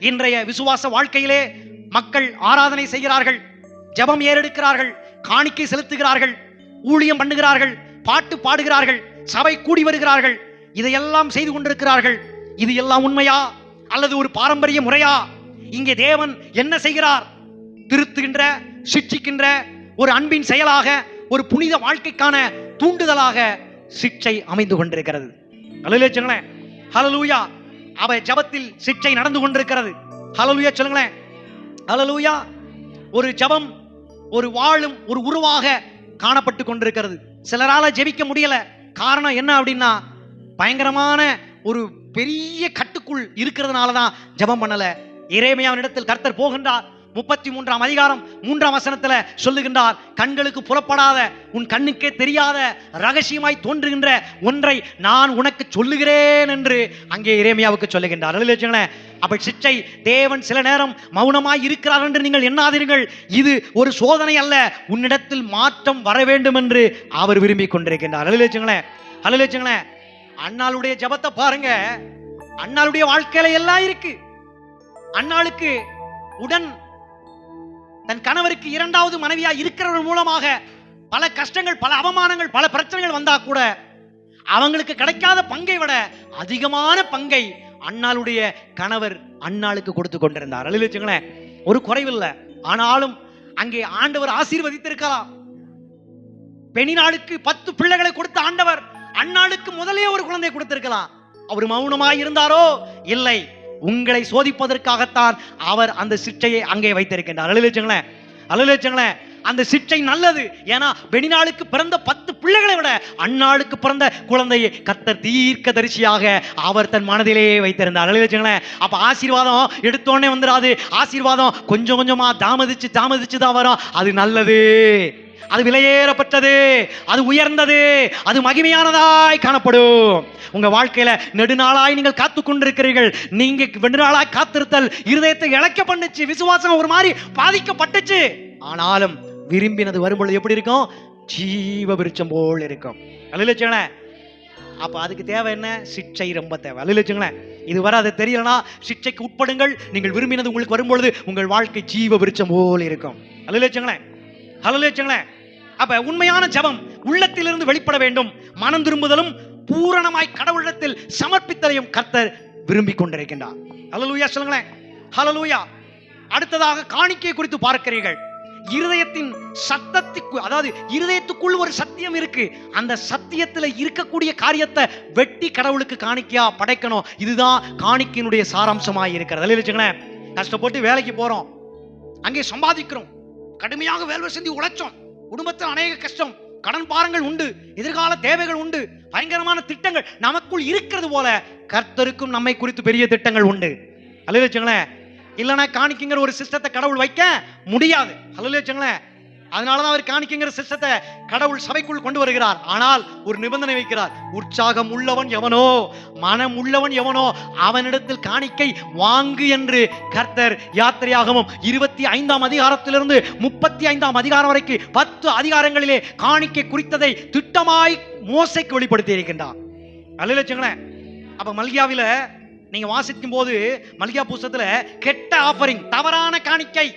இன்றைய விசுவாச வாழ்க்கையிலே மக்கள் ஆராதனை செய்கிறார்கள் ஜெபம் ஏறெடுக்கிறார்கள் காணிக்கை செலுத்துகிறார்கள் ஊழியம் பண்ணுகிறார்கள் பாட்டு பாடுகிறார்கள் சபை கூடி வருகிறார்கள் இதையெல்லாம் செய்து கொண்டிருக்கிறார்கள். இது எல்லாம் உண்மையா அல்லது ஒரு பாரம்பரிய முறையா? இங்கே தேவன் என்ன செய்கிறார்? திருத்துகின்ற சிக்ஷிக்கின்ற ஒரு அன்பின் செயலாக ஒரு புனித வாழ்க்கைக்கான தூண்டுதலாக சிக்ஷை அமைந்து கொண்டிருக்கிறது. ஹலோ சொல்லுங்களேன் அவ ஜெபத்தில் சிக்ஷை நடந்து கொண்டிருக்கிறது. ஹலலூயா சொல்லுங்களேன். ஹலலூயா ஒரு ஜெபம் ஒரு வாழும் ஒரு உருவாக காணப்பட்டு கொண்டிருக்கிறது. சிலரால ஜெபிக்க முடியல. காரணம் என்ன அப்படின்னா பயங்கரமான ஒரு பெரிய கட்டுக்குள் இருக்கிறதுனால தான் ஜெபம் பண்ணல. இறைமையாவினிடத்தில் கர்த்தர் போகின்றார். முப்பத்தி மூன்றாம் அதிகாரம் மூன்றாம் வசனத்துல சொல்லுகின்றார் கண்களுக்கு புலப்படாத உன் கண்ணுக்கே தெரியாத ரகசியமாய் தோன்றுகின்ற ஒன்றை நான் உனக்கு சொல்லுகிறேன் என்று அங்கே இறைமையாவுக்கு சொல்லுகின்றார். அப்படி வச்சுங்களேன் சிச்சை தேவன் சில நேரம் மௌனமாய் இருக்கிறார் என்று நீங்கள் எண்ணாதீர்கள். இது ஒரு சோதனை அல்ல உன்னிடத்தில் மாற்றம் வர வேண்டும் என்று அவர் விரும்பி கொண்டிருக்கின்றார். அதில் வச்சுங்களேன் வச்சுங்களேன் அண்ணாளுடைய ஜபத்தை பாருங்க. அண்ணாளுடைய வாழ்க்கையில எல்லாம் இருக்கு. அண்ணாளுக்கு உடன் தன் கணவருக்கு இரண்டாவது மனைவியா இருக்கிறவர் மூலமாக பல கஷ்டங்கள் பல அவமானங்கள் பல பிரச்சனைகள் வந்தா கூட அவங்களுக்கு கிடைக்காத பங்கை விட அதிகமான பங்கை அண்ணாளுடைய கணவர் அண்ணாளுக்கு கொடுத்து கொண்டிருந்தார். அழுது வச்சுங்களேன் ஒரு குறைவில்லை. ஆனாலும் அங்கே ஆண்டவர் ஆசீர்வதித்திருக்கலாம். பெணினாளுக்கு பத்து பிள்ளைகளை கொடுத்த ஆண்டவர் அண்ணாளுக்கு முதலே ஒரு குழந்தை கொடுத்திருக்கலாம். அவர் மௌனமாய் இருந்தாரோ? இல்லை. உங்களை சோதிப்பதற்காகத்தான் அவர் அந்த சிற்றையை அங்கே வைத்திருக்கின்றார். அழுலட்சங்களேன் அழுலட்சங்களேன் அந்த சிற்றை நல்லது. ஏன்னா பெணினாளுக்கு பிறந்த பத்து பிள்ளைகளை விட அந்நாளுக்கு பிறந்த குழந்தையை கத்தர் தீர்க்க தரிசியாக அவர் தன் மனதிலே வைத்திருந்தார். அழுலட்சங்களேன் அப்ப ஆசீர்வாதம் எடுத்தோடனே வந்துடாது ஆசீர்வாதம் கொஞ்சம் கொஞ்சமா தாமதிச்சு தாமதிச்சு தான் வரும். அது நல்லது. அது விலையேறப்பட்டது அது உயர்ந்தது அது மகிமையானதாய் காணப்படும். உங்க வாழ்க்கையில நெடுநாளாய் நீங்கள் காத்து கொண்டிருக்கிறீர்கள். நீங்க நெடுநாளாய் காத்திருத்தல் இருதயத்தை இழக்க பண்ணுச்சு விசுவாசம் ஒரு மாதிரி பாதிக்கப்பட்டுச்சு. ஆனாலும் விரும்பினது வரும்பொழுது எப்படி இருக்கும்? ஜீவ விருட்சம் போல் இருக்கும். அல்ல அப்ப அதுக்கு தேவை என்ன? சிக்ஷை ரொம்ப தேவை. அல்ல இதுவரை அது தெரியலனா சிக்ஷைக்கு உட்படுங்கள். நீங்கள் விரும்பினது உங்களுக்கு வரும்பொழுது உங்கள் வாழ்க்கை ஜீவ விருட்சம் போல் இருக்கும். அல்ல ஹலோ வச்சுங்களேன் அப்ப உண்மையான ஜபம் உள்ளத்திலிருந்து வெளிப்பட வேண்டும். மனம் திரும்புதலும் பூரணமாய் கடவுளிடத்தில் சமர்ப்பித்தலையும் கர்த்தர் விரும்பி கொண்டிருக்கின்றார். ஹalleluya சொல்லுங்களேன். ஹலலூயா அடுத்ததாக காணிக்கை குறித்து பார்க்கிறீர்கள். இருதயத்தின் சத்தத்துக்கு அதாவது இருதயத்துக்குள் ஒரு சத்தியம் இருக்கு. அந்த சத்தியத்துல இருக்கக்கூடிய காரியத்தை வெட்டி கடவுளுக்கு காணிக்கையா படைக்கணும். இதுதான் காணிக்கையினுடைய சாராம்சமாக இருக்கிறது. வச்சுங்களேன் கஷ்டப்பட்டு வேலைக்கு போறோம். அங்கே சம்பாதிக்கிறோம். கடுமையாக வேல்வை செஞ்சு உழைச்சோம். குடும்பத்தில் அநேக கஷ்டம் கடன் பாரங்கள் உண்டு எதிர்கால தேவைகள் உண்டு பயங்கரமான திட்டங்கள் நமக்குள் இருக்கிறது போல கர்த்தருக்கும் நம்மை குறித்து பெரிய திட்டங்கள் உண்டு. அல்ல வச்சுங்களேன் இல்லைன்னா காணிக்கிங்கிற ஒரு சிஸ்டத்தை கடவுள் வைக்க முடியாது. அல்ல வச்சுங்களேன் அதனாலதான் அவர் காணிக்கைங்கிற சிஸ்டத்தை கடவுள் சபைக்குள் கொண்டு வருகிறார். ஆனால் ஒரு நிபந்தனை வைக்கிறார். உற்சாகம் உள்ளவன் எவனோ மனம் உள்ளவன் எவனோ அவனிடத்தில் காணிக்கை வாங்கு என்று கர்த்தர் யாத்திரையாகவும் இருபத்தி ஐந்தாம் அதிகாரத்திலிருந்து முப்பத்தி ஐந்தாம் அதிகாரம் வரைக்கும் பத்து அதிகாரங்களிலே காணிக்கை குறித்ததை திட்டமாய் மோசைக்கு வெளிப்படுத்தி இருக்கின்றார். அல்ல வச்சுங்களேன் அப்ப மல்கியாவில நீங்க வாசிக்கும் போது மல்கியா புஸ்தகத்துல கெட்ட ஆஃபரிங் தவறான காணிக்கை.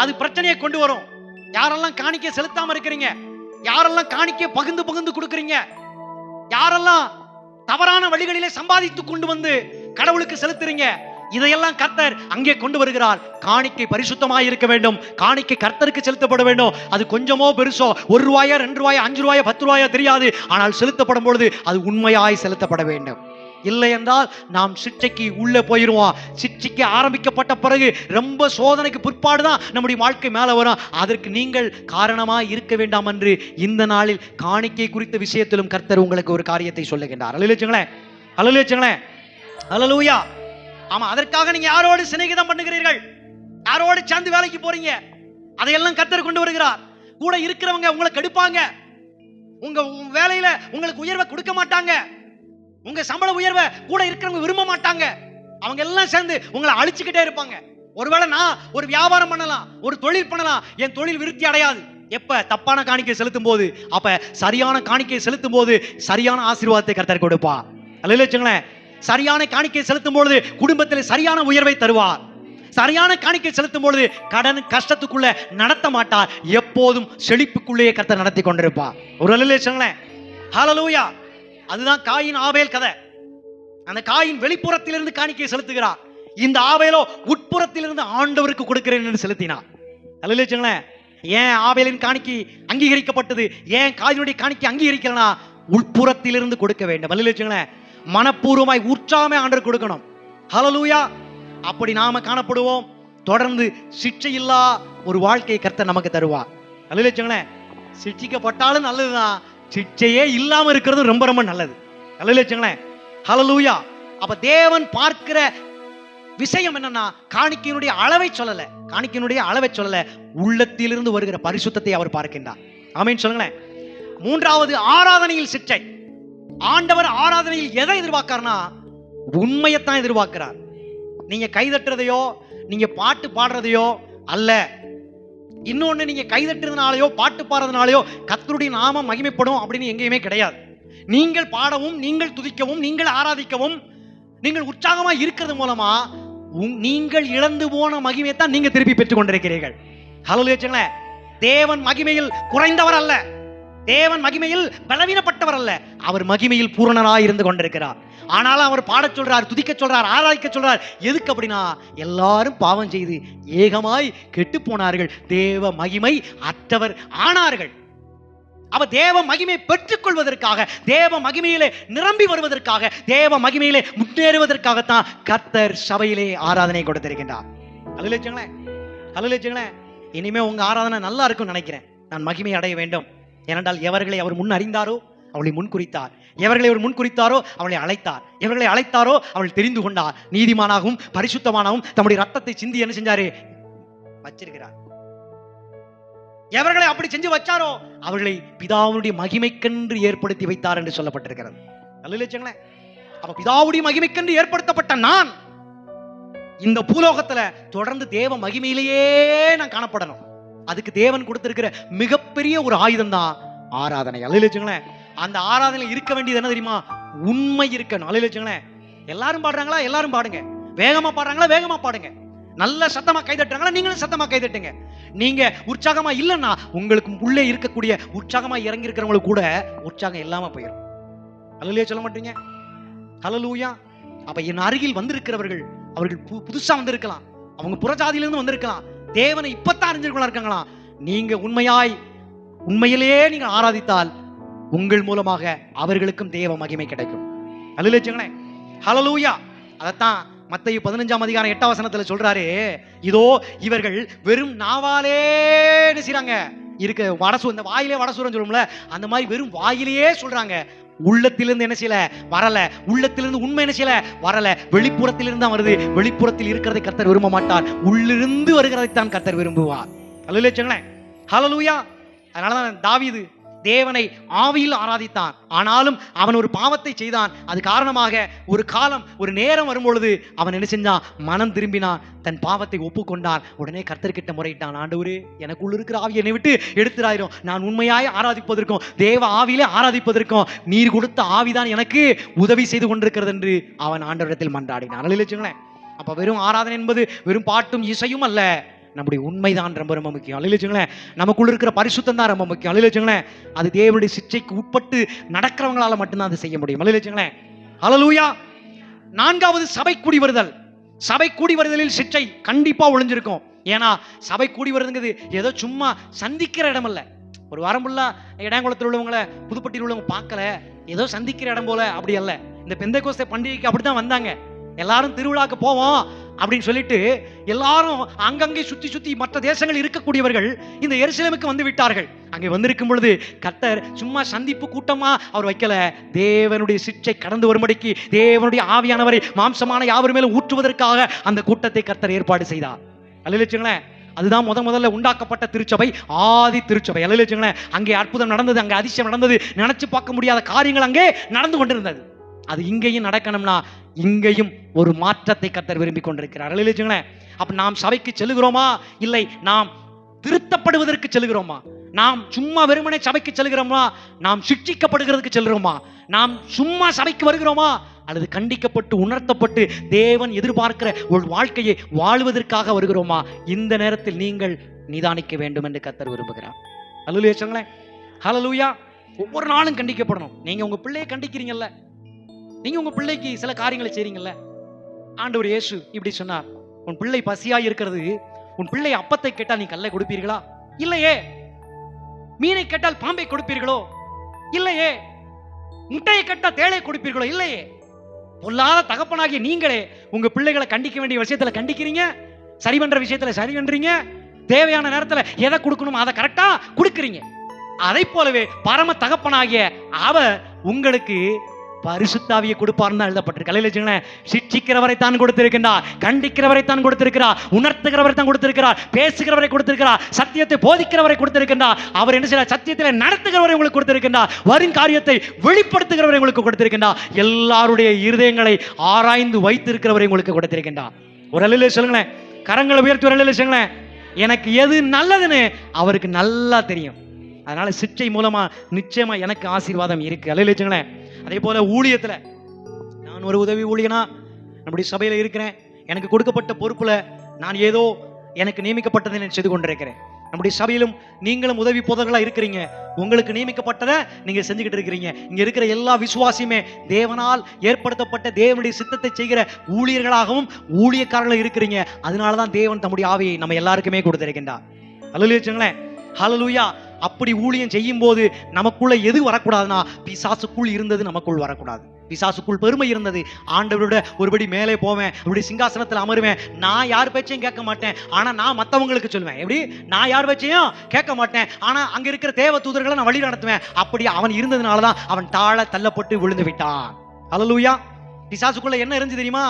அது பிரச்சனையை கொண்டு வரும். யாரெல்லாம் காணிக்க செலுத்தாம இருக்கிறீங்க? யாரெல்லாம் காணிக்க பகிர்ந்து பகிர்ந்து கொடுக்குறீங்க? யாரெல்லாம் தவறான வழிகளிலே சம்பாதித்து கொண்டு வந்து கடவுளுக்கு செலுத்துறீங்க? இதையெல்லாம் கர்த்தர் அங்கே கொண்டு வருகிறார். காணிக்கை பரிசுத்தமாக இருக்க வேண்டும். காணிக்கை கர்த்தருக்கு செலுத்தப்பட வேண்டும். அது கொஞ்சமோ பெருசோ ஒரு ரூபாயா ரெண்டு ரூபாயா அஞ்சு ரூபாயா பத்து ரூபாயா தெரியாது. ஆனால் செலுத்தப்படும் பொழுது அது உண்மையாய் செலுத்தப்பட வேண்டும். இல்லை என்றால் நாம் சிற்றைக்கு உள்ளே போயிடுவோம் சிற்றைக்கு ஆரம்பிக்கப்பட்ட பிறகு ரொம்ப சோதனைக்கு பிற்பாடு தான் நம்முடைய வாழ்க்கை மேலே வரும். அதற்கு நீங்கள் காரணமாக இருக்க வேண்டாம் என்று இந்த நாளில் காணிக்கை குறித்த விஷயத்திலும் கர்த்தர் உங்களுக்கு ஒரு காரியத்தை சொல்லுகின்றார். அலுவலிச்சுங்களேன் அலுவலிச்சுங்களேன் அலலூயா ஆமாம் அதற்காக நீங்கள் யாரோடு சிநேகிதம் பண்ணுகிறீர்கள்? யாரோடு சேர்ந்து வேலைக்கு போறீங்க? அதையெல்லாம் கர்த்தர் கொண்டு வருகிறார். கூட இருக்கிறவங்க உங்களை கெடுப்பாங்க. உங்க வேலையில உங்களுக்கு உயர்வை கொடுக்க மாட்டாங்க. உங்க சம்பள உயர்வை கூட இருக்கிறவங்க விரும்ப மாட்டாங்க. அவங்க எல்லாம் சேர்ந்து உங்களை அழிச்சுக்கிட்டே இருப்பாங்க. ஒருவேளை நான் ஒரு வியாபாரம் பண்ணலாம் ஒரு தொழில் பண்ணலாம் என் தொழில் விருத்தி அடையாது. எப்ப தப்பான காணிக்கை செலுத்தும் போது அப்ப சரியான காணிக்கை செலுத்தும் போது சரியான ஆசீர்வாதத்தை கர்த்தர் கொடுப்பா. அல்ல வச்சுங்களேன் சரியான காணிக்கை செலுத்தும் பொழுது குடும்பத்தில் சரியான உயர்வை தருவார். சரியான காணிக்கை செலுத்தும் பொழுது கடன் கஷ்டத்துக்குள்ள நடத்த மாட்டார். எப்போதும் செழிப்புக்குள்ளேயே கர்த்தர் நடத்தி கொண்டிருப்பார். ஒரு அலையிலே சொல்லேன் ஹalleluya அதுதான் காயின் ஆபேல் கதை. அந்த காயின் வெளிப்புறத்திலிருந்து காணிக்கை செலுத்துகிறார். இந்த ஆபேலோ உட்புறத்திலிருந்து ஆண்டவருக்கு கொடுக்கிறேன் என்று செலுத்தினார். அல்ல ஏன் ஆபேலின் காணிக்கை அங்கீகரிக்கப்பட்டது? ஏன் காயினுடைய காணிக்கை அங்கீகரிக்கலனா? உட்புறத்திலிருந்து கொடுக்க வேண்டும். அல்ல வச்சுங்களேன் மனப்பூர்வமாய் உற்சாகமே ஆண்டவர் கொடுக்கணும். ஹலலூயா அப்படி நாம காணப்படுவோம். தொடர்ந்து சிக்ஷையில்லா ஒரு வாழ்க்கையை கர்த்தர் நமக்கு தருவார். அல்ல வச்சுங்களேன் சிக்ஷிக்கப்பட்டாலும் நல்லதுதான். சிக்ஷையே இல்லாமல் இருக்கிறது ரொம்ப ரொம்ப நல்லது. நல்ல சொல்லேன் ஹalleluya அப்ப தேவன் பார்க்கிற விஷயம் என்னன்னா காணிக்கையினுடைய அளவை சொல்லல. காணிக்கையினுடைய அளவை சொல்லல. உள்ளத்திலிருந்து வருகிற பரிசுத்தத்தை அவர் பார்க்கின்றார். ஆமீன் சொல்லுங்களேன். மூன்றாவது ஆராதனையில் சிற்றை ஆண்டவர் ஆராதனையில் எதை எதிர்பார்க்காருன்னா உண்மையைத்தான் எதிர்பார்க்கிறார். நீங்க கைதட்டுறதையோ நீங்க பாட்டு பாடுறதையோ அல்ல. இன்னொன்று நீங்கள் கைதட்டுறதுனாலையோ பாட்டு பாடுறதுனாலயோ கத்தருடைய நாமம் மகிமைப்படும் அப்படின்னு எங்கேயுமே கிடையாது. நீங்கள் பாடவும் நீங்கள் துதிக்கவும் நீங்கள் ஆராதிக்கவும் நீங்கள் உற்சாகமாக இருக்கிறது மூலமா உங்- நீங்கள் இழந்து போன மகிமையை தான் நீங்கள் திருப்பி பெற்றுக் கொண்டிருக்கிறீர்கள் ஹலோ வச்சுங்களேன் தேவன் மகிமையில் குறைந்தவர் அல்ல. தேவன் மகிமையில் பலவீனப்பட்டவர் அல்ல அவர் மகிமையில் பூரணனாய் இருந்து கொண்டிருக்கிறார். ஆனாலும் அவர் பாடச் சொல்றார் துதிக்க சொல்றார் ஆராய்க்க சொல்றார். எதுக்கு அப்படின்னா எல்லாரும் பாவம் செய்து ஏகமாய் கெட்டு போனார்கள். தேவ மகிமை அற்றவர் ஆனார்கள். அவ தேவ மகிமை பெற்றுக்கொள்வதற்காக தேவ மகிமையிலே நிரம்பி வருவதற்காக தேவ மகிமையிலே முன்னேறுவதற்காகத்தான் கர்த்தர் சபையிலே ஆராதனை கொடுத்திருக்கின்றார். அல்ல வச்சுங்களேன் இனிமே உங்க ஆராதனை நல்லா இருக்கும்னு நினைக்கிறேன். நான் மகிமை அடைய வேண்டும். ஏனென்றால் எவர்களை அவர் முன் அறிந்தாரோ அவளை முன் குறித்தார் எவர்களை அவர் முன் குறித்தாரோ அவளை அழைத்தார். எவர்களை அழைத்தாரோ அவள் தெரிந்து கொண்டார். நீதிமானாகவும் பரிசுத்தமானாகவும் தம்முடைய ரத்தத்தை சிந்தி என்ன செஞ்சாரு? வச்சிருக்கிறார். எவர்களை அப்படி செஞ்சு வச்சாரோ அவர்களை பிதாவுடைய மகிமைக்கென்று ஏற்படுத்தி வைத்தார் என்று சொல்லப்பட்டிருக்கிறது. நல்ல வச்சுங்களேன் அப்ப பிதாவுடைய மகிமைக்கென்று ஏற்படுத்தப்பட்ட நான் இந்த பூலோகத்துல தொடர்ந்து தேவ மகிமையிலேயே நான் காணப்படணும். அதுக்கு தேவன் கொடுத்திருக்கிற மிகப்பெரிய ஒரு ஆயுதம் தான் ஆராதனை. அல்ல வச்சுங்களேன் அந்த ஆராதனை இருக்க வேண்டியது என்ன தெரியுமா? உண்மை இருக்கணும். அல்ல வச்சுங்களேன் எல்லாரும் பாடுறாங்களா? எல்லாரும் பாடுங்க. வேகமா பாடுறாங்களா? வேகமா பாடுங்க. நல்ல சத்தமா கைதட்டுறாங்களா நீங்களும் சத்தமா கைதட்டுங்க நீங்க உற்சாகமா இல்லைன்னா உங்களுக்கு உள்ளே இருக்கக்கூடிய உற்சாகமா இறங்கி இருக்கிறவங்களுக்கு கூட உற்சாகம் இல்லாம போயிடும் அல்லையா சொல்ல மாட்டீங்க? ஹலலூயா அப்ப என் அருகில் வந்திருக்கிறவர்கள் அவர்கள் பு- புதுசா வந்திருக்கலாம். அவங்க புறஜாதியிலிருந்து வந்திருக்கலாம். தேவனை இப்பத்தான் அறிஞ்சிருக்கலாம் இருக்காங்களா? நீங்க உண்மையாய் உண்மையிலேயே நீங்க ஆராதித்தால் உங்கள் மூலமாக அவர்களுக்கும் தேவ மகிமை கிடைக்கும். அல்ல ஹலலூயா அதைத்தான் மத்தேயு பதினஞ்சாம் அதிகாரம் எட்டாம் வசனத்துல சொல்றாரு. இதோ இவர்கள் வெறும் நாவாலேன்னு செய்றாங்க. இருக்க வடசு இந்த வாயிலே வடசூரம் சொல்லும்ல அந்த மாதிரி வெறும் வாயிலேயே சொல்றாங்க. உள்ளத்திலிருந்து என்ன செய்யல? வரல. உள்ளத்திலிருந்து உண்மை என்ன செய்யல? வரல. வெளிப்புறத்திலிருந்து தான் வருது. வெளிப்புறத்தில் இருக்கிறதை கர்த்தர் விரும்ப மாட்டார். உள்ளிருந்து வருகிறதை தான் கர்த்தர் விரும்புவார். அல்ல வச்சுங்களேன் ஹalleluya. அதனால தான் தாவிது தேவனை ஆவியில் ஆராதித்தான். ஆனாலும் அவன் ஒரு பாவத்தை செய்தான். அது காரணமாக ஒரு காலம் ஒரு நேரம் வரும்பொழுது அவன் என்ன செஞ்சான்? மனம் திரும்பினான். தன் பாவத்தை ஒப்புக்கொண்டான். உடனே கர்த்தர்கிட்ட முறையிட்டான். ஆண்டவரு எனக்குள்ள இருக்கிற ஆவி என்னை விட்டு எடுத்துடாயிரும். நான் உண்மையாய் ஆராதிப்பதற்கும் தேவ ஆவியிலே ஆராதிப்பதற்கும் நீர் கொடுத்த ஆவிதான் எனக்கு உதவி செய்து கொண்டிருக்கிறது என்று அவன் ஆண்டவரிடத்தில் மன்றாடினான். அல்ல அப்ப வெறும் ஆராதனை என்பது வெறும் பாட்டும் இசையும் அல்ல. நம்முடைய உண்மைதான் ரொம்ப ரொம்ப முக்கியம். அழிலச்சுங்களேன் நமக்குள்ள இருக்கிற பரிசுத்தம் தான் ரொம்ப முக்கியம். அழிலச்சுங்களேன் அது தேவனுடைய சிச்சைக்கு உட்பட்டு நடக்கிறவங்களால மட்டும்தான் அது செய்ய முடியும். அழிலச்சுங்களேன் அழலூயா நான்காவது சபை கூடி வருதல் சபை கூடி வருதலில் சிச்சை கண்டிப்பா ஒளிஞ்சிருக்கும். ஏன்னா சபை கூடி வருதுங்கிறது ஏதோ சும்மா சந்திக்கிற இடம் இல்ல ஒரு வரம்புள்ள இடங்குளத்தில் உள்ளவங்கள புதுப்பட்டியில் உள்ளவங்க பார்க்கல. ஏதோ சந்திக்கிற இடம் போல அப்படி அல்ல. இந்த பெந்தை கோஸ்தை பண்டிகைக்கு அப்படிதான் வந்தாங்க. எல்லாரும் திருவிழாக்கு போவோம். அப்படின்னு சொல்லிட்டு எல்லாரும் அங்கங்கே சுத்தி சுத்தி மற்ற தேசங்கள் இருக்கக்கூடியவர்கள் இந்த எருசலேமுக்கு வந்து விட்டார்கள். அங்கே வந்திருக்கும் பொழுது கர்த்தர் சும்மா சந்திப்பு கூட்டமா அவர் வைக்கல. தேவனுடைய சிற்றை கடந்து வரும்படிக்கு தேவனுடைய ஆவியானவரை மாம்சமான யாவர் மேலும் ஊற்றுவதற்காக அந்த கூட்டத்தை கர்த்தர் ஏற்பாடு செய்தார். அல்ல அதுதான் முத முதல்ல உண்டாக்கப்பட்ட திருச்சபை ஆதி திருச்சபை. அல்ல அங்கே அற்புதம் நடந்தது அங்கே அதிசயம் நடந்தது. நினைச்சு பார்க்க முடியாத காரியங்கள் அங்கே நடந்து கொண்டிருந்தது. அது இங்கேயும் நடக்கணும்னா இங்கேயும் ஒரு மாற்றத்தை கத்தர் விரும்பி கொண்டிருக்கிறார். அல்ல அப்ப நாம் சபைக்கு செல்லுகிறோமா? இல்லை நாம் திருத்தப்படுவதற்கு செல்கிறோமா நாம் சும்மா வெறுமனே சபைக்கு செல்கிறோமா நாம் சிக்ஷிக்கப்படுகிறதுக்கு செல்கிறோமா நாம் சும்மா சபைக்கு வருகிறோமா? அல்லது கண்டிக்கப்பட்டு உணர்த்தப்பட்டு தேவன் எதிர்பார்க்கிற ஒரு வாழ்க்கையை வாழ்வதற்காக வருகிறோமா? இந்த நேரத்தில் நீங்கள் நிதானிக்க வேண்டும் என்று கத்தர் விரும்புகிறார். ஹalleluya சொல்லுங்களேன் ஒவ்வொரு நாளும் கண்டிக்கப்படணும். நீங்க உங்க பிள்ளையை கண்டிக்கிறீங்கல்ல. நீங்க உங்க பிள்ளைக்கு சில காரியங்களை செய்றீங்கல்ல? ஆண்டவர் இயேசு இப்படி சொன்னார் உன் பிள்ளை பசியா இருக்கிறது உன் பிள்ளை அப்பத்தை கேட்டால் நீ கல்லை கொடுப்பீர்களா? இல்லையே. மீனை கேட்டால் பாம்பை கொடுப்பீர்களோ? இல்லையே. முட்டையை கேட்டால் தேளை கொடுப்பீர்களோ? இல்லையே. பொல்லாத தகப்பனாகிய நீங்களே உங்க பிள்ளைகளை கண்டிக்க வேண்டிய விஷயத்துல கண்டிக்கிறீங்க? சரி பண்ற விஷயத்துல சரி பண்றீங்க? தேவையான நேரத்துல எதை கொடுக்கணுமோ அதை கரெக்டா கொடுக்குறீங்க. அதை போலவே பரம தகப்பனாகிய அவர் உங்களுக்கு பரிசுத்தாவியை கொடுப்பார்னு தான் எழுதப்பட்டிருக்கு. கலையில வச்சுங்களேன் சிட்சிக்கிறவரை தான் கொடுத்திருக்கின்றார் கண்டிக்கிறவரை தான் கொடுத்திருக்கிறார் உணர்த்துகிறவரை தான் கொடுத்திருக்கிறார் பேசுகிறவரை கொடுத்திருக்கிறார் சத்தியத்தை போதிக்கிறவரை கொடுத்திருக்கின்றார். அவர் என்ன செய்யறார் சத்தியத்தில் நடத்துகிறவரை உங்களுக்கு கொடுத்திருக்கின்றார். வரும் காரியத்தை வெளிப்படுத்துகிறவரை உங்களுக்கு கொடுத்திருக்கின்றார். எல்லாருடைய இருதயங்களை ஆராய்ந்து வைத்திருக்கிறவரை உங்களுக்கு கொடுத்திருக்கின்றார். ஒரு அலையில சொல்லுங்களேன் கரங்களை உயர்த்தி ஒரு அலையில சொல்லுங்களேன் எனக்கு எது நல்லதுன்னு அவருக்கு நல்லா தெரியும். அதனால சிற்றை மூலமா நிச்சயமா எனக்கு ஆசீர்வாதம் இருக்கு. அலையில வச்சுங்களேன் அதே போல ஊழியத்துல நான் ஒரு உதவி ஊழியனா நம்முடைய சபையில இருக்கிறேன். எனக்கு கொடுக்கப்பட்ட பொறுப்புல நான் ஏதோ எனக்கு நியமிக்கப்பட்டதை நான் செய்து கொண்டிருக்கிறேன். நம்முடைய சபையிலும் நீங்களும் உதவி போதர்களா இருக்கிறீங்க. உங்களுக்கு நியமிக்கப்பட்டதை நீங்க செஞ்சுக்கிட்டு இருக்கிறீங்க. இங்க இருக்கிற எல்லா விசுவாசியுமே தேவனால் ஏற்படுத்தப்பட்ட தேவனுடைய சித்தத்தை செய்கிற ஊழியர்களாகவும் ஊழியக்காரர்களும் இருக்கிறீங்க. அதனால தான் தேவன் தம்முடைய ஆவியை நம்ம எல்லாருக்குமே கொடுத்திருக்கின்றார். அல்லா ஹலலூயா அப்படி ஊழியம் செய்யும் போது நமக்குள்ள எது வரக்கூடாதுன்னா பிசாசுக்குள் இருந்தது நமக்குள் வரக்கூடாது. பிசாசுக்குள் பெருமை இருந்தது. ஆண்டவரோட ஒருபடி மேலே போவேன் அப்படி சிங்காசனத்தில் அமருவேன். நான் யார் பேச்சையும் கேட்க மாட்டேன். ஆனா நான் மற்றவங்களுக்கு சொல்லுவேன். எப்படி? நான் யார் பேச்சையும் கேட்க மாட்டேன். ஆனா அங்க இருக்கிற தேவ தூதர்களை நான் வழி நடத்துவேன். அப்படி அவன் இருந்ததுனால தான் அவன் தாழ தள்ளப்பட்டு விழுந்து விட்டான். அலலூயா பிசாசுக்குள்ள என்ன இருந்து தெரியுமா?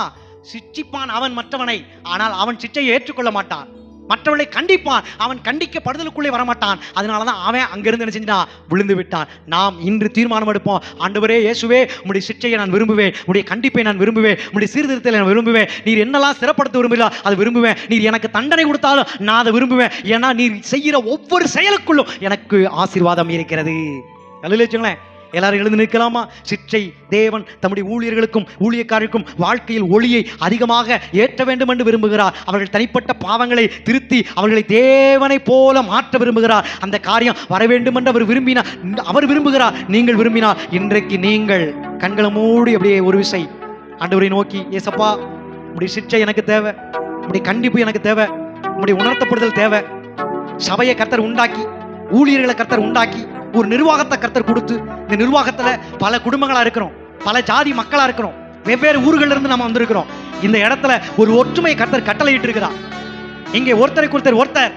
சிச்சிப்பான் அவன் மற்றவனை. ஆனால் அவன் சிச்சையை ஏற்றுக்கொள்ள மாட்டான். மற்றவர்களை கண்டிப்பான். அவன் கண்டிக்கப்படுதலுக்குள்ளே வரமாட்டான். அதனால தான் அவன் அங்கிருந்து என்ன செஞ்சான் விழுந்து விட்டான். நாம் இன்று தீர்மானம் எடுப்போம். ஆண்டவரே இயேசுவே உடைய சிற்றையை நான் விரும்புவேன். உம்முடைய கண்டிப்பை நான் விரும்புவேன். உடைய சீர்திருத்தலை நான் விரும்புவேன். நீர் என்னெல்லாம் சிறப்படுத்த விரும்புகிறா அதை விரும்புவேன். நீர் எனக்கு தண்டனை கொடுத்தாலும் நான் அதை விரும்புவேன். ஏன்னா நீர் செய்கிற ஒவ்வொரு செயலுக்குள்ளும் எனக்கு ஆசீர்வாதம் இருக்கிறது. நல்ல வச்சுங்களேன் எல்லாரும் எழுந்து நிற்கலாமா? சிற்றை தேவன் தம்முடைய ஊழியர்களுக்கும் ஊழியக்காரருக்கும் வாழ்க்கையில் ஒளியை அதிகமாக ஏற்ற வேண்டும் என்று விரும்புகிறார். அவர்கள் தனிப்பட்ட பாவங்களை திருத்தி அவர்களை தேவனை போல மாற்ற விரும்புகிறார். அந்த காரியம் வர வேண்டும் என்று அவர் விரும்பினார் அவர் விரும்புகிறார். நீங்கள் விரும்பினார் இன்றைக்கு நீங்கள் கண்களை மூடி அப்படியே ஒரு விசை. ஆண்டவரை நோக்கி ஏசப்பா உடைய சிற்றை எனக்கு தேவை. உடைய கண்டிப்பு எனக்கு தேவை. உடைய உணர்த்தப்படுதல் தேவை. சபையை கர்த்தர் உண்டாக்கி ஊழியர்களை கர்த்தர் உண்டாக்கி ஒரு நிர்வாகத்தை கர்த்தர் கொடுத்து இந்த நிர்வாகத்துல பல குடும்பங்களா இருக்கிறோம் பல ஜாதி மக்களா இருக்கிறோம் வெவ்வேறு ஊர்கள்ல இருந்து நம்ம வந்திருக்கிறோம். இந்த இடத்துல ஒரு ஒற்றுமையை கர்த்தர் கட்டளையிட்டு இருக்கிறார் இங்கே ஒருத்தருக்கு ஒருத்தர் ஒருத்தர்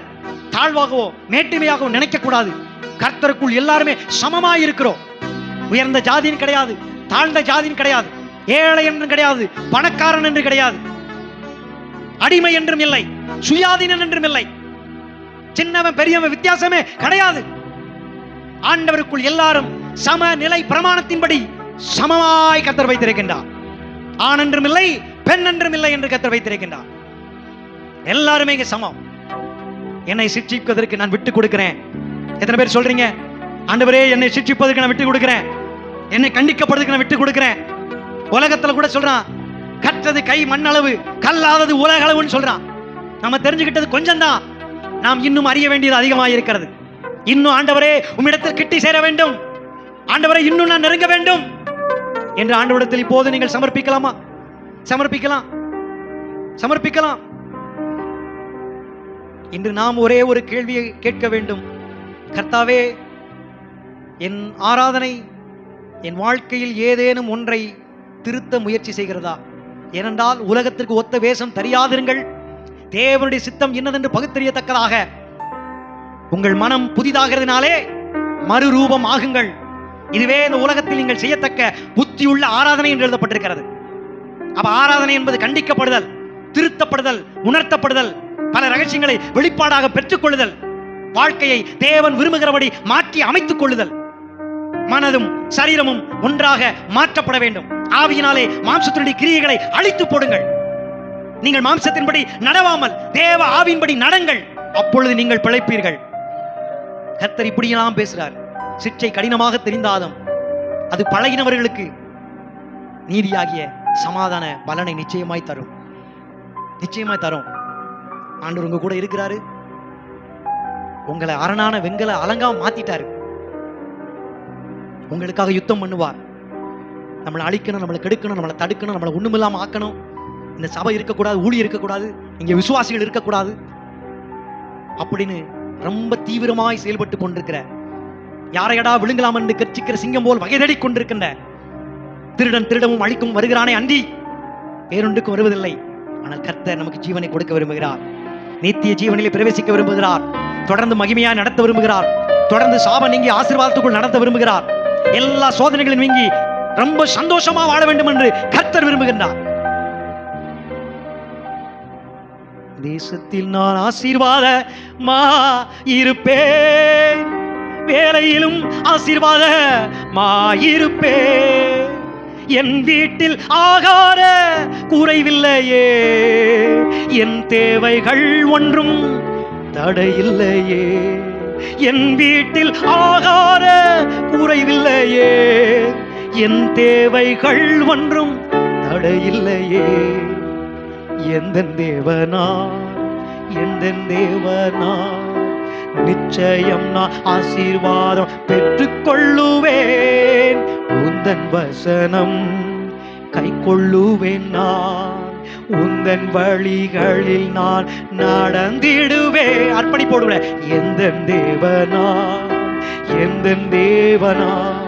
தாழ்வாகவோ மேட்டுமையாகவோ நினைக்க கூடாது கர்த்தருக்குள் எல்லாருமே சமமா இருக்கிறோம். உயர்ந்த ஜாதின்னு கிடையாது தாழ்ந்த ஜாதின்னு கிடையாது ஏழை என்றும் கிடையாது பணக்காரன் என்று கிடையாது. அடிமை என்றும் இல்லை சுயாதீனன் என்றும் இல்லை. சின்னவன் பெரியவன் வித்தியாசமே கிடையாது. ஆண்டவருக்குள் எல்லாரும் சம நிலை பிரமாணத்தின்படி சமமாய் கத்தர் வைத்திருக்கின்றார். ஆண் என்றும் இல்லை பெண் என்றும் இல்லை என்று கத்தர் வைத்திருக்கின்றார். எல்லாருமே இங்க சமம். என்னை சிக்ஷிப்பதற்கு நான் விட்டு கொடுக்கிறேன். எத்தனை பேர் சொல்றீங்க? ஆண்டவரே என்னை சிக்ஷிப்பதற்கு நான் விட்டு கொடுக்கிறேன். என்னை கண்டிக்கப்படுறதுக்கு நான் விட்டு கொடுக்கிறேன். உலகத்துல கூட சொல்றான் கற்றது கை மண்ணளவு கல்லாதது உலக அளவுன்னு சொல்றான். நம்ம தெரிஞ்சுக்கிட்டது கொஞ்சம் தான் நாம் இன்னும் அறிய வேண்டியது அதிகமாக இருக்கிறது இன்னும் ஆண்டவரே உம்மிடத்தில் கிட்டி சேர வேண்டும். ஆண்டவரே இன்னும் நான் நெருங்க வேண்டும். என்று ஆண்டவரிடத்தில் இப்போது நீங்கள் சமர்ப்பிக்கலாமா? சமர்ப்பிக்கலாம். சமர்ப்பிக்கலாம். இன்று நாம் ஒரே ஒரு கேள்வியை கேட்க வேண்டும். கர்த்தாவே என் ஆராதனை என் வாழ்க்கையில் ஏதேனும் ஒன்றை திருத்த முயற்சி செய்கிறதா? ஏனென்றால் உலகத்திற்கு ஒத்த வேஷம் தெரியாதிருங்கள். தேவனுடைய சித்தம் என்னதென்று பகுத்தறியத்தக்கதாக. உங்கள் மனம் புதிதாகிறதுனாலே மறுரூபம் ஆகுங்கள். இதுவே இந்த உலகத்தில் நீங்கள் செய்யத்தக்க புத்தியுள்ள ஆராதனை என்று எழுதப்பட்டிருக்கிறது. அப்ப ஆராதனை என்பது கண்டிக்கப்படுதல் திருத்தப்படுதல் உணர்த்தப்படுதல் பல ரகசியங்களை வெளிப்பாடாக பெற்றுக்கொள்ளுதல் வாழ்க்கையை தேவன் விரும்புகிறபடி மாற்றி அமைத்துக் கொள்ளுதல். மனதும் சரீரமும் ஒன்றாக மாற்றப்பட வேண்டும். ஆவியினாலே மாம்சத்தினுடைய கிரியைகளை அழித்து போடுங்கள். நீங்கள் மாம்சத்தின்படி நடவாமல் தேவ ஆவியின்படி நடங்கள். அப்பொழுது நீங்கள் பிழைப்பீர்கள். கர்த்தர் இப்படியெல்லாம் பேசுறார் சிற்றை கடினமாக தெரிந்தாலும் அது பழகினவர்களுக்கு நீதியாகிய சமாதான பலனை நிச்சயமாய் தரும். நிச்சயமாய் தரும். ஆண்டவர் உங்க கூட இருக்கிறாரு. உங்களை அரணான வெண்கல அலங்கா மாத்திட்டாரு. உங்களுக்காக யுத்தம் பண்ணுவார். நம்மளை அழிக்கணும் நம்மளை கெடுக்கணும் நம்மளை தடுக்கணும் நம்மளை ஒண்ணுமில்லாம ஆக்கணும். இந்த சபை இருக்கக்கூடாது ஊழி இருக்கக்கூடாது இங்க விசுவாசிகள் இருக்கக்கூடாது. அப்படின்னு ரொம்ப தீவிரமாய் செயல்பட்டு கொண்டிருக்கிற. யாரையடா விழுங்கலாம் என்று கர்ச்சிக்கிற சிங்கம் போல் வகைதடி கொண்டிருக்கின்ற. திருடன் திருடமும் அழிக்கும் வருகிறானே அந்தி பேருண்டுக்கு வருவதில்லை. ஆனால் கர்த்தர் நமக்கு ஜீவனை கொடுக்க விரும்புகிறார். நித்திய ஜீவனிலே பிரவேசிக்க விரும்புகிறார். தொடர்ந்து மகிமையா நடத்த விரும்புகிறார். தொடர்ந்து சாப நீங்கி ஆசீர்வாதத்துக்குள் நடத்த விரும்புகிறார். எல்லா சோதனைகளும் நீங்கி ரொம்ப சந்தோஷமா வாழ வேண்டும் என்று கர்த்தர் விரும்புகின்றார். தேசத்தில் நான் ஆசீர்வாத மா இருப்பேன். வேலையிலும் ஆசீர்வாதமா இருப்பேன். என் வீட்டில் ஆகார குறைவில்லையே. என் தேவைகள் ஒன்றும் தடையில்லையே. என் வீட்டில் ஆகார குறைவில்லையே. என் தேவைகள் ஒன்றும் தடையில்லையே. எந்த தேவனா? எந்த தேவனா? நிச்சயம் நான் ஆசீர்வாதம் பெற்றுக்கொள்ளுவேன். உந்தன் வசனம் கை கொள்ளுவேன் நான். உந்தன் வழிகளில் நான் நடந்திடுவேன். அர்ப்பணி போடுவேன் எந்த தேவனா? எந்த தேவனா?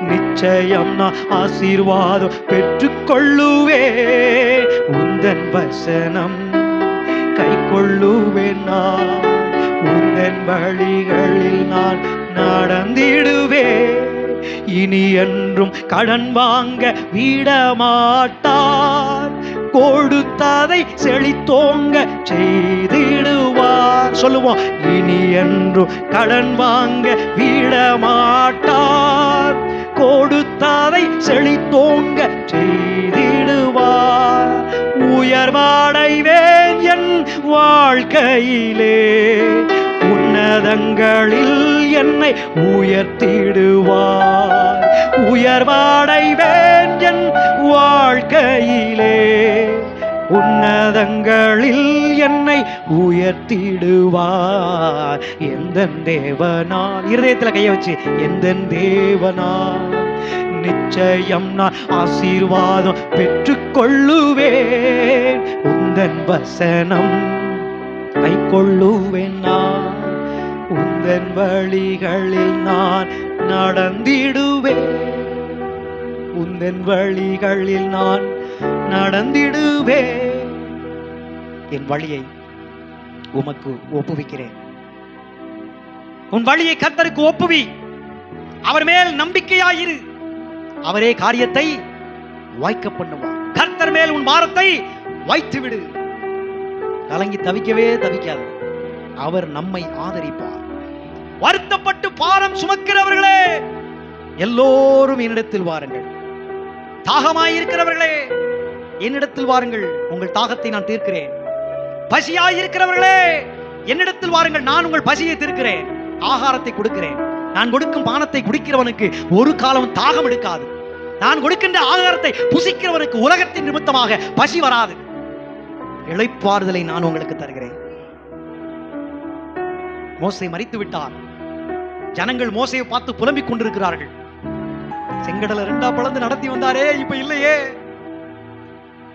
நிச்சயம் நான் ஆசீர்வாதம் பெற்றுக்கொள்ளுவேன். உந்தன் வசனம் கை கொள்ளுவேன் நான். உந்தன் வழிகளில் நான் நடந்திடுவேன். இனி என்றும் கடன் வாங்க விடமாட்டார். கொடுத்ததை செழித்தோங்க செய்திடுவார். சொல்லுவோம் இனி என்றும் கடன் வாங்க விடமாட்டார். கொடுத்ததை செழித்தோங்க செய் வாழ்க்கையிலே உன்னதங்களில் என்னை உயர்த்திடுவார். உயர்வாடைவேன் என் வாழ்க்கையிலே உன்னதங்களில் என்னை உயர்த்திடுவார். எந்த தேவனா இருதயத்தில் கைய வச்சு எந்த தேவனா நிச்சயம் நான் ஆசீர்வாதம் பெற்றுக்கொள்ளுவேன். உந்தன் வசனம் கை கொள்ளுவேன் நான். உந்தன் வழிகளில் நான் நடந்திடுவேன். உந்தன் வழிகளில் நான் நடந்திடுவேன். என் வழியை உமக்கு ஒப்புவிக்கிறேன். உன் வழியை கர்த்தருக்கு ஒப்புவி. அவர் மேல் நம்பிக்கையாயிரு அவரே காரியத்தை வாய்க்க பண்ணுவார் கர்த்தர் மேல் உன் வாரத்தை வைத்து விடு கலங்கி தவிக்கவே தவிக்காது. அவர் நம்மை ஆதரிப்பார். வருத்தப்பட்டு பாரம் சுமக்கிறவர்களே எல்லோரும் என்னிடத்தில் வாருங்கள். தாகமாயிருக்கிறவர்களே என்னிடத்தில் வாருங்கள். உங்கள் தாகத்தை நான் தீர்க்கிறேன். பசியாயிருக்கிறவர்களே என்னிடத்தில் வாருங்கள். நான் உங்கள் பசியை தீர்க்கிறேன். ஆகாரத்தை கொடுக்கிறேன். நான் கொடுக்கும் பானத்தை குடிக்கிறவனுக்கு ஒரு காலம் தாகம் எடுக்காது. நான் கொடுக்கின்ற ஆகாரத்தை புசிக்கிறவனுக்கு உலகத்தின் நிமித்தமாக பசி வராது. இழைப்பாறுதலை நான் உங்களுக்கு தருகிறேன். மோசை மறித்து விட்டார் ஜனங்கள் மோசையை பார்த்து புலம்பிக் கொண்டிருக்கிறார்கள். செங்கடல ரெண்டா பழந்து நடத்தி வந்தாரே இப்ப இல்லையே.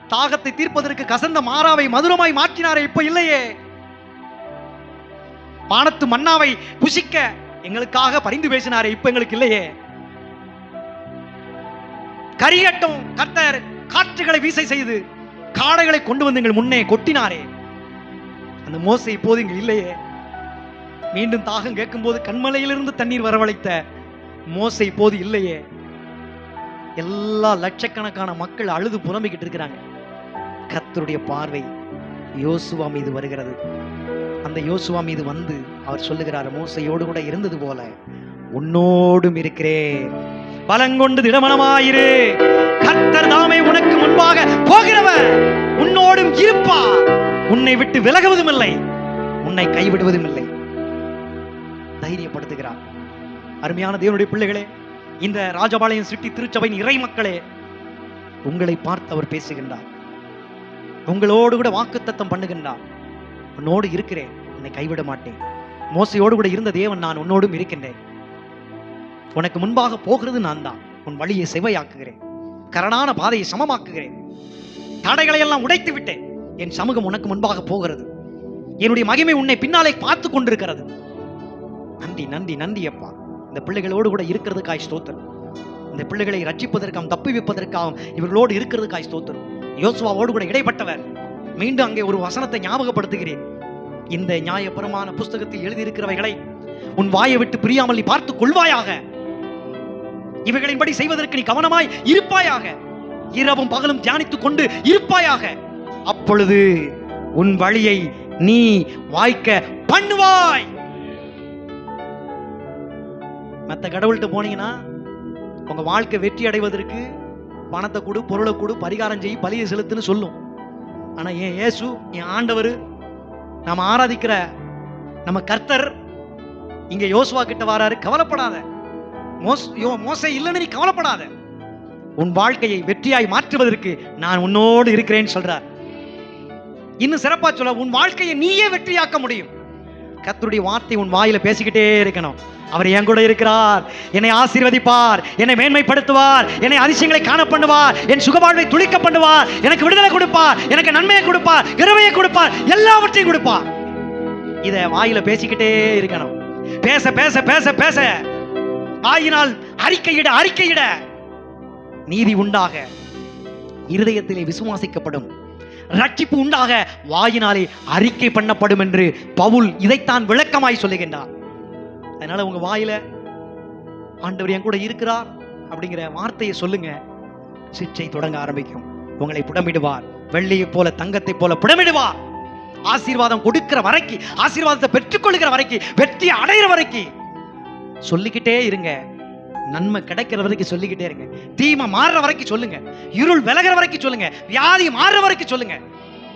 தாகத்தை தீர்ப்பதற்கு கசந்த மாறாவை மதுரமாய் மாற்றினாரே இப்ப இல்லையே. பானத்து மன்னாவை புசிக்க எங்களுக்காக பரிந்து பேசினாரே இப்ப எங்களுக்கு இல்லையே. கரியட்டும் கத்தர் காற்றுகளை வீசை செய்து காடைகளை கொண்டு வந்து எங்கள் முன்னே கொட்டினாரே. அந்த மோசை இப்போது இங்கு இல்லையே. மீண்டும் தாகம் கேட்கும்போது கண்மலையிலிருந்து தண்ணீர் வரவழைத்த மோசை இப்போது இல்லையே. எல்லா லட்சக்கணக்கான மக்கள் அழுது புலம்பிக்கிட்டு இருக்கிறாங்க. கத்தருடைய பார்வை யோசுவா மீது வருகிறது. அந்த யோசுவா மீது வந்து அவர் சொல்லுகிறார் மோசையோடு கூட இருந்தது போல உன்னோடும் இருக்கிறேன். பலங்கொண்டு திடமனமாயிரு. கர்த்தர் தாமே உனக்கு முன்பாக போகிறவர். உன்னோடும் இருப்பார். உன்னை விட்டு விலகுவதும் இல்லை. உன்னை கைவிடுவதும் இல்லை. தைரியப்படுத்துகிறார். அருமையான தேவனுடைய பிள்ளைகளே இந்த ராஜபாளையம் சிட்டி திருச்சபையின் இறை மக்களே உங்களை பார்த்து அவர் பேசுகின்றார். உங்களோடு கூட வாக்குத்தத்தம் பண்ணுகின்றார். உன்னோடு இருக்கிறேன் உன்னை கைவிட மாட்டேன். மோசையோடு கூட இருந்த தேவன் நான் உன்னோடும் இருக்கின்றேன். உனக்கு முன்பாக போகிறது நான் தான் உன் வழியை செவையாக்குகிறேன். கரடான பாதையை சமமாக்குகிறேன். தடைகளை எல்லாம் உடைத்து விட்டேன். என் சமூகம் உனக்கு முன்பாக போகிறது. என்னுடைய மகிமை உன்னை பின்னாலே பார்த்து கொண்டிருக்கிறது. நன்றி நன்றி நன்றி அப்பா. இந்த பிள்ளைகளோடு கூட இருக்கிறதுக்காய் ஸ்தோத்திரம். இந்த பிள்ளைகளை ரட்சிப்பதற்காகவும் தப்பி வைப்பதற்காகவும் இவர்களோடு இருக்கிறதுக்காய் ஸ்தோத்திரம். யோசுவாவோடு கூட இடைப்பட்டவர். மீண்டும் அங்கே ஒரு வசனத்தை ஞாபகப்படுத்துகிறேன். இந்த நியாயபுரமான புஸ்தகத்தில் எழுதியிருக்கிறவைகளை உன் வாயை விட்டு பிரியாமல் நீ பார்த்துக் கொள்வாயாக. இவைகளின்படி செய்வதற்கு நீ கவனமாய் இருப்பாயாக. இரவும் பகலும் தியானித்துக் கொண்டு இருப்பாயாக. அப்பொழுது உன் வழியை நீ வாய்க்க பண்ணுவாய். மத்த கடவுள்கிட்ட போனீங்கன்னா உங்க வாழ்க்கை வெற்றி அடைவதற்கு பணத்தை கொடு பொருளை கொடு பரிகாரம் செய் பலியை செலுத்துன்னு சொல்லும். ஆனா என் இயேசு என் ஆண்டவர் நாம ஆராதிக்கிற நம்ம கர்த்தர் இங்க யோசுவா கிட்ட வராரு கவலைப்படாத. மோசை இல்லைன்னு நீ கவலைப்படாத. உன் வாழ்க்கையை வெற்றியாய் மாற்றுவதற்கு நான் உன்னோடு இருக்கிறேன்னு சொல்றார். இன்னும் சிறப்பா சொல்ல உன் வாழ்க்கையை நீயே வெற்றியாக்க முடியும். கத்தருடைய வார்த்தை உன் வாயில பேசிக்கிட்டே இருக்கணும். அவர் என் கூட இருக்கிறார். என்னை ஆசீர்வதிப்பார். என்னை மேன்மைப்படுத்துவார். என்னை அதிசயங்களை காண பண்ணுவார். என் சுகவாழ்வை துளிக்க பண்ணுவார். எனக்கு விடுதலை கொடுப்பார். எனக்கு நன்மையை கொடுப்பார். இரவையை கொடுப்பார். எல்லாவற்றையும் கொடுப்பார். இதை வாயில பேசிக்கிட்டே இருக்கணும். பேச பேச பேச பேச. ஆயினால் அறிக்கையிட அறிக்கையிட. நீதி உண்டாக இருதயத்திலே விசுவாசிக்கப்படும் ரட்சிப்பு உண்டாக வாயினாலே அறிக்கை பண்ணப்படும் என்று பவுல் இதைத்தான் விளக்கமாய் சொல்லுகின்றார். அதனால உங்க வாயில ஆண்டவர் என் கூட இருக்கிறார் அப்படிங்கிற வார்த்தையை சொல்லுங்க. சிற்றை தொடங்க ஆரம்பிக்கும். உங்களை புடமிடுவார். வெள்ளியை போல தங்கத்தைப் போல புடமிடுவார். ஆசீர்வாதம் கொடுக்கிற வரைக்கும் ஆசீர்வாதத்தை பெற்றுக்கொள்கிற வரைக்கும் வெற்றி அடைகிற வரைக்கும் சொல்லிக்கிட்டே இருங்க. நன்மை கிடைக்கிற வரைக்கும் சொல்லிக்கிட்டே இருங்க. தீமை மாறுற வரைக்கும் சொல்லுங்க. இருள் விலகிற வரைக்கும் சொல்லுங்க. வியாதி மாறுற வரைக்கும் சொல்லுங்க.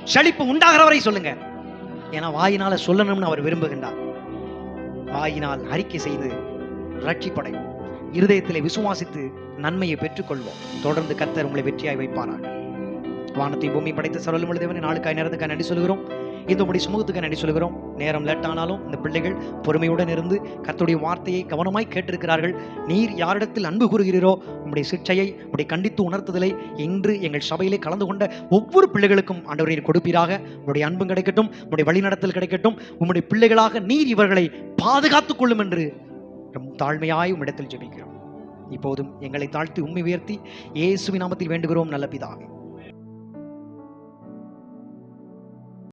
செழிப்பு உண்டாகிற வரைக்கும் சொல்லுங்க. ஏன்னா வாயினால சொல்லணும்னு அவர் விரும்புகின்றார். வாயினால் அறிக்கை செய்து ரட்சிப்படை. இருதயத்திலே விசுவாசித்து நன்மையை பெற்றுக்கொள்வோம். தொடர்ந்து கத்தர் உங்களை வெற்றியாய் வைப்பாராக. வானத்தை பூமி படைத்த சரவலும் தேவனை நாளுக்காய் நேரத்துக்காக நன்றி சொல்கிறோம் இந்த உடைய சமூகத்துக்கு நன்றி சொல்கிறோம் நேரம் லேட் ஆனாலும் இந்த பிள்ளைகள் பொறுமையுடன் இருந்து கத்துடைய வார்த்தையை கவனமாய் கேட்டிருக்கிறார்கள். நீர் யாரிடத்தில் அன்பு கூறுகிறீரோ உங்களுடைய சிக்ஷையை உம்முடைய கண்டித்து உணர்த்துதலை இன்று எங்கள் சபையிலே கலந்து கொண்ட ஒவ்வொரு பிள்ளைகளுக்கும் ஆண்டவரை நீர் கொடுப்பீராக. உங்களுடைய அன்பும் கிடைக்கட்டும் உங்களுடைய வழிநடத்தல் கிடைக்கட்டும் உம்முடைய பிள்ளைகளாக நீர் இவர்களை பாதுகாத்துக் கொள்ளும் என்று ரொம்ப தாழ்மையாய் உம்மிடத்தில் ஜெபிக்கிறோம். இப்போதும் எங்களை தாழ்த்தி உண்மை உயர்த்தி இயேசுவி நாமத்தில் வேண்டுகிறோம் நல்ல பிதாவே.